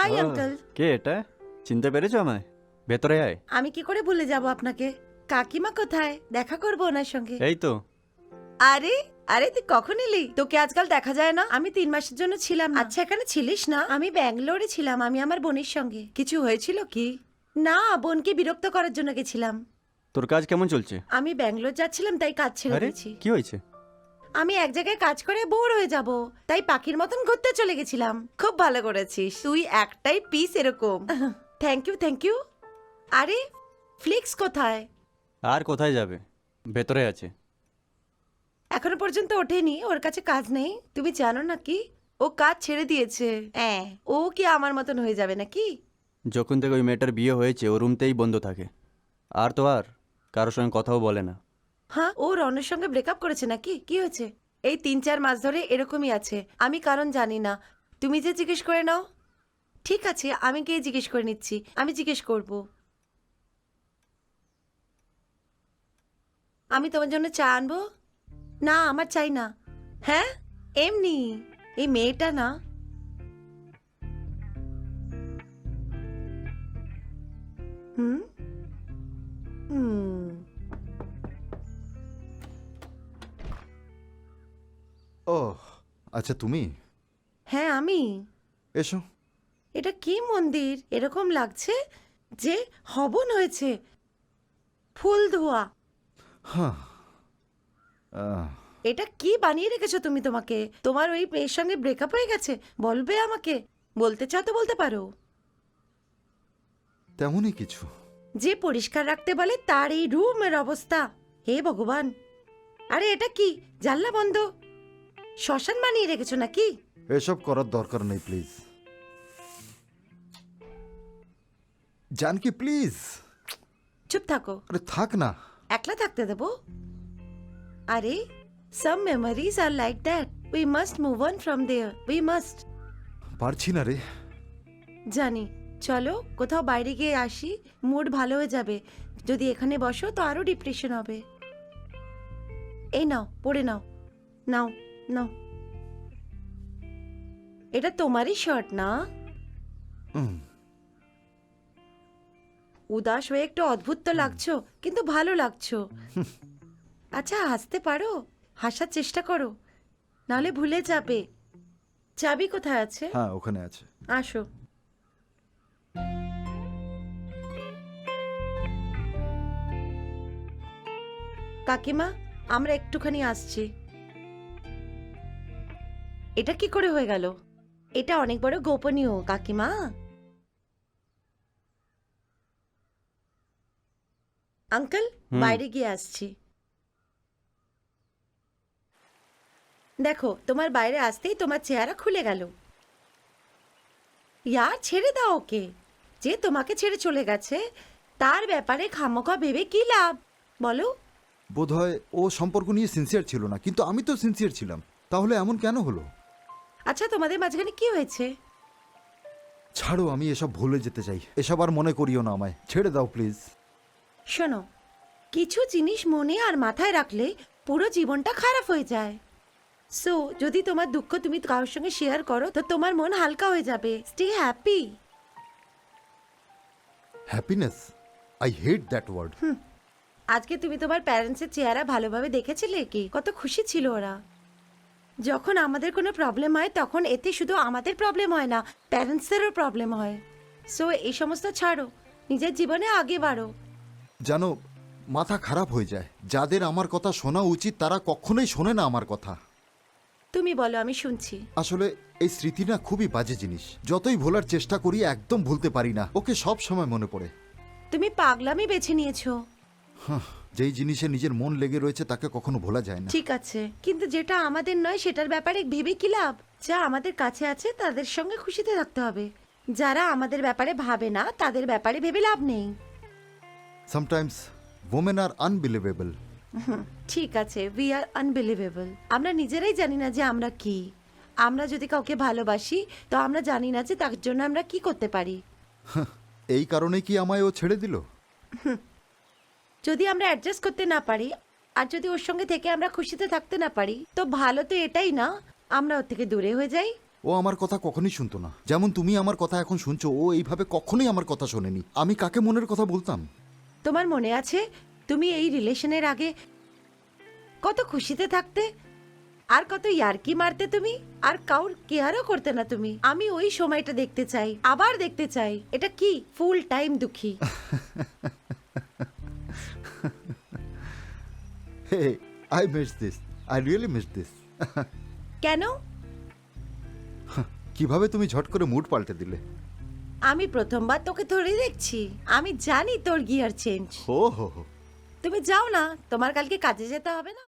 Hi uncle কে এটা? চিনতে পেরেছ আমায়? ভেতরে আয়। আমি কি করে ভুলে যাব আপনাকে? কাকিমা কোথায়? দেখা করব ওনার সঙ্গে। এই তো। আরে আরে তুই কখন এলি? তোকে আজকাল দেখা যায় না? আমি তিন মাসের জন্য ছিলাম আচ্ছা এখানে ছিলিস না? আমি ব্যাঙ্গালোরে ছিলাম আমি আমার বোনের সঙ্গে। কিছু হয়েছিল কি? না বোনকে বিরক্ত করার জন্য গেছিলাম। তোর কাজ কেমন চলছে? আমি ব্যাঙ্গালোর যাচ্ছিলাম তাই কাজ ছেড়ে আরে দিয়েছি। কি হয়েছে? আমি এক জায়গায় কাজ করে বোর হয়ে যাব। তাই পাখির মতন ঘুরতে চলে গেছিলাম। খুব ভালো করেছিস। তুই একটাই পিস এরকম। থ্যাংক ইউ থ্যাংক ইউ আরে ফ্লিক্স কোথায়? আর কোথায় যাবে? ভেতরে আছে। এখনও পর্যন্ত ওঠেনি। ওর কাছে কাজ নেই। তুমি জানো নাকি ও কাজ ছেড়ে দিয়েছে। হ্যাঁ। ও কি আমার মতন হয়ে যাবে নাকি? যখন থেকে ওই মেয়েটার বিয়ে হয়েছে ও রুমতেই বন্ধ থাকে। আর তো আর কারোর সঙ্গে কথাও বলে না। হ্যাঁ ও রনের সঙ্গে ব্রেকআপ করেছে নাকি? কি হয়েছে? এই তিন চার মাস ধরে এরকমই আছে। আমি কারণ জানি না। তুমি যে জিজ্ঞেস করে নাও। ঠিক আছে, আমি গিয়ে জিজ্ঞেস করে নিচ্ছি। আমি জিজ্ঞেস করব। আমি তোমার জন্য চা আনব? না, আমার চাই না। হ্যাঁ? এমনি। এই মেয়েটা না। হুম? হুম। আচ্ছা তুমি? হ্যাঁ আমি। এসো। এটা কি মন্দির? এরকম লাগছে যে হবন হয়েছে। ফুল ধোয়া। হ্যাঁ আহ, এটা কি বানিয়ে রেখেছো তুমি তোমাকে? তোমার ওই মেয়ের সঙ্গে ব্রেকআপ হয়ে গেছে? বলবে আমাকে। বলতে চাও তো বলতে পারো। তেমনই কিছু। যে পরিষ্কার রাখতে বলে তার এই রুমের অবস্থা। হে ভগবান। আরে এটা কি? জানলা বন্ধ। শ্মশান বানিয়ে রেখেছো নাকি? এসব করার দরকার নেই প্লিজ। জানকি প্লিজ। চুপ থাকো। আরে থাক না। একলা থাকতে দেবো? আরে some memories are like that we must move on from there we must পারছি না রে। জানি। চলো কোথাও বাইরে গিয়ে আসি। মুড ভালো হয়ে যাবে। যদি এখানে বসো তো আরও ডিপ্রেশন হবে। এই নাও পড়ে নাও। নাও। নাও এটা তোমারই শার্ট না? উদাস হয়ে একটু অদ্ভুত তো লাগছো কিন্তু ভালো লাগছো। আচ্ছা হাসতে পারো? হাসার চেষ্টা করো। নাহলে ভুলে যাবে। চাবি কোথায় আছে? হ্যাঁ ওখানে আছে। আসো। কাকিমা আমরা একটুখানি আসছি। এটা কি করে হয়ে গেল? এটা অনেক বড় গোপনীয় কাকিমা। আঙ্কেল বাইরে গিয়ে আসছি। দেখো তোমার বাইরে আসতেই তোমার চেহারা খুলে গেল। ইয়ার ছেড়ে দাও ওকে। যে তোমাকে ছেড়ে চলে গেছে তার ব্যাপারে খামোখা ভেবে কি লাভ? বলো। বোধহয় ও সম্পর্ক নিয়ে সিনসিয়ার ছিল না কিন্তু আমি তো সিনসিয়ার ছিলাম। তাহলে এমন কেন হলো? আচ্ছা তোমাদের মাঝখানে কি হয়েছে? ছাড়ো আমি এসব ভুলে যেতে চাই। এসব আর মনে করিও না আমায়। ছেড়ে দাও প্লিজ। শোনো কিছু জিনিস মনে আর মাথায় রাখলে পুরো জীবনটা খারাপ হয়ে যায়। সো যদি তোমার দুঃখ তুমি কারোর সঙ্গে শেয়ার করো তো তোমার মন হালকা হয়ে যাবে। Stay happy happiness I hate that word আজকে তুমি তোমার প্যারেন্টসের চেহারা ভালোভাবে দেখেছিলে কি? কত খুশি ছিল ওরা। যখন আমাদের কোনো প্রবলেম হয় তখন এতে শুধু আমাদের প্রবলেম হয় না প্যারেন্টসদেরও প্রবলেম হয়। সো এই সমস্ত ছাড়ো নিজের জীবনে আগে বাড়ো। জানো মাথা খারাপ হয়ে যায়। যাদের আমার কথা শোনা উচিত তারা কখনোই শোনে না আমার কথা। তুমি বলো আমি শুনছি। আসলে এই স্মৃতি না খুবই বাজে জিনিস। যতই ভোলার চেষ্টা করি একদম ভুলতে পারি না। ওকে সব সময় মনে পড়ে। তুমি পাগলামি বেছে নিয়েছো। যেই জিনিসে নিজের মন লেগে রয়েছে তাকে কখনো ভোলা যায় না। ঠিক আছে কিন্তু যেটা আমাদের নয় সেটার ব্যাপারে ভেবে কি লাভ? যা আমাদের কাছে আছে তাদের সঙ্গে খুশিতে থাকতে হবে। যারা আমাদের ব্যাপারে ভাবে না তাদের ব্যাপারে ভেবে লাভ নেই। সামটাইমস ওমেন আর আনবিলিভেবল ঠিক আছে উই আর আনবিলিভেবল আমরা নিজেরাই জানি না যে আমরা কি। আমরা যদি কাউকে ভালোবাসি তো আমরা জানি না যে তার জন্য আমরা কি করতে পারি। এই কারণে কি আমায় ও ছেড়ে দিল? যদি আমরা অ্যাডজাস্ট করতে না পারি আর যদি ওর সঙ্গে থেকে আমরা খুশিতে থাকতে না পারি তো ভালো তো এটাই না আমরা ওর থেকে দূরে হয়ে যাই। ও আমার কথা কখনোই শুনতো না। যেমন তুমি আমার কথা এখন শুনছো ও এইভাবে কখনোই আমার কথা শোনেনি। আমি কাকে মনের কথা বলতাম? তোমার মনে আছে তুমি এই রিলেশনের আগে কত খুশিতে থাকতে? আর কত ইয়ার্কি মারতে তুমি? আর কাউর কেয়ারও করতে না তুমি? আমি ওই সময়টা দেখতে চাই আবার দেখতে চাই। এটা কি? ফুল টাইম দুঃখী। Hey I miss this I really miss this কেন? কীভাবে তুমি ঝট করে মুড পাল্টে দিলে? আমি প্রথমবার তোকে ধরে দেখছি। আমি জানি তোর গিয়ার চেঞ্জ হো হো হো। তুমি যাও না তোমার কালকে কাজে যেতে হবে না?